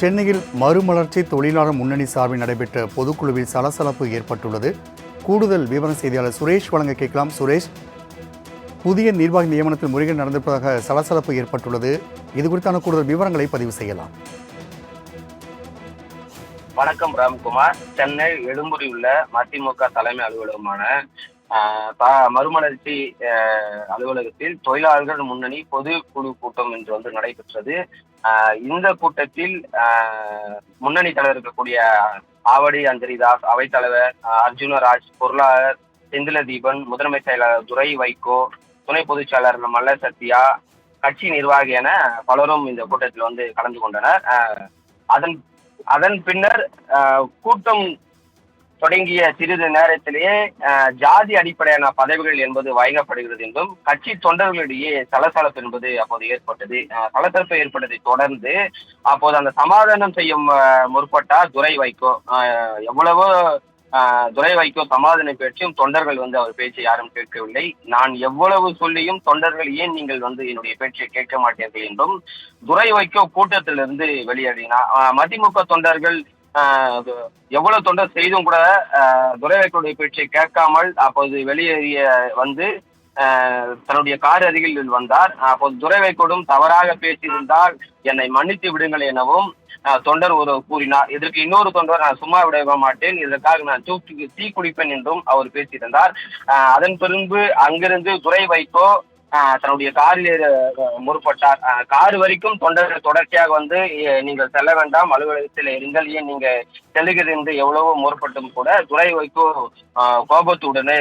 சென்னையில் மறுமலர்ச்சி தொழிலாளர் முன்னணி சார்பில் நடைபெற்ற பொதுக்குழுவில் சலசலப்பு ஏற்பட்டுள்ளது. கூடுதல் விவரம் செய்தியாளர் சுரேஷ் வழங்க கேட்கலாம். சுரேஷ் புதிய நிர்வாக நியமனத்தில் முறைகள் நடந்திருப்பதாக சலசலப்பு ஏற்பட்டுள்ளது. இது குறித்தான கூடுதல் விவரங்களை பதிவு செய்யலாம். வணக்கம் ராம்குமார். சென்னை எழும்பூரில் உள்ள மதிமுக தலைமை அலுவலகமான மறுமலர்ச்சி அலுவலகத்தில் தொழிலாளர்கள் முன்னணி பொதுக்குழு கூட்டம் இன்று வந்து நடைபெற்றது. இந்த கூட்டத்தில் முன்னணி தலைவர் இருக்கக்கூடிய ஆவடி அஞ்சலிதாஸ் அவைத்தலைவர் அர்ஜுனராஜ் பொருளாளர் செந்தில தீபன் முதன்மை செயலாளர் துரை வைகோ துணை பொதுச் செயலாளர் மல்ல சத்யா கட்சி நிர்வாகி என பலரும் இந்த கூட்டத்தில் வந்து கலந்து கொண்டனர். அதன் அதன் பின்னர் கூட்டம் தொடங்கிய சிறிது நேரத்திலேயே ஜாதி அடிப்படையான பதவிகள் என்பது வழங்கப்படுகிறது என்றும் கட்சி தொண்டர்களிடையே சலசலப்பு என்பது அப்போது ஏற்பட்டது. சலசலப்பு ஏற்பட்டதை தொடர்ந்து அப்போது அந்த சமாதானம் செய்யும் ஆஹ், முற்பட்டார் துரை வைகோ. எவ்வளவோ துறை துரை வைகோ சமாதானம் பேச்சும் தொண்டர்கள் வந்து அவர் பேச்சை யாரும் கேட்கவில்லை. நான் எவ்வளவு சொல்லியும் தொண்டர்கள் ஏன் நீங்கள் வந்து என்னுடைய பேச்சை கேட்க மாட்டீர்கள் என்றும் துரை வைகோ கூட்டத்திலிருந்து வெளியேறினார். மதிமுக தொண்டர்கள் எவ்வளவு தொண்டர் செய்தும் கூட ஆஹ், பேச்சை கேட்காமல் அப்போது வெளியேறிய வந்து தன்னுடைய கார் அருகில் வந்தார். அப்போது துரை தவறாக பேசியிருந்தால் என்னை மன்னித்து விடுங்கள் எனவும் தொண்டர் ஒரு கூறினார். இதற்கு இன்னொரு தொண்டர் நான் சும்மா விட மாட்டேன். இதற்காக நான் தூக்கி தீ குடிப்பேன் என்றும் அவர் பேசியிருந்தார். அதன் பின்பு அங்கிருந்து துரை வைகோ தன்னுடைய காரில் ஏற முற்பட்டார். கார் வரைக்கும் தொண்டர்கள் தொடர்ச்சியாக வந்து நீங்கள் செல்ல வேண்டாம். அலுவலகத்தில் இருங்கள். ஏன் நீங்க செல்லுகிறது என்று எவ்வளவோ முற்பட்டும் கூட துறை வைக்கோ கோபத்துடனே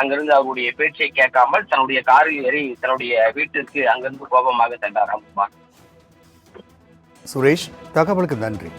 அங்கிருந்து அவருடைய பேச்சை கேட்காமல் தன்னுடைய காரில் ஏறி தன்னுடைய வீட்டிற்கு அங்கிருந்து கோபமாக சென்றார் அம்மா சுரேஷ் தகவலுக்கு நன்றி.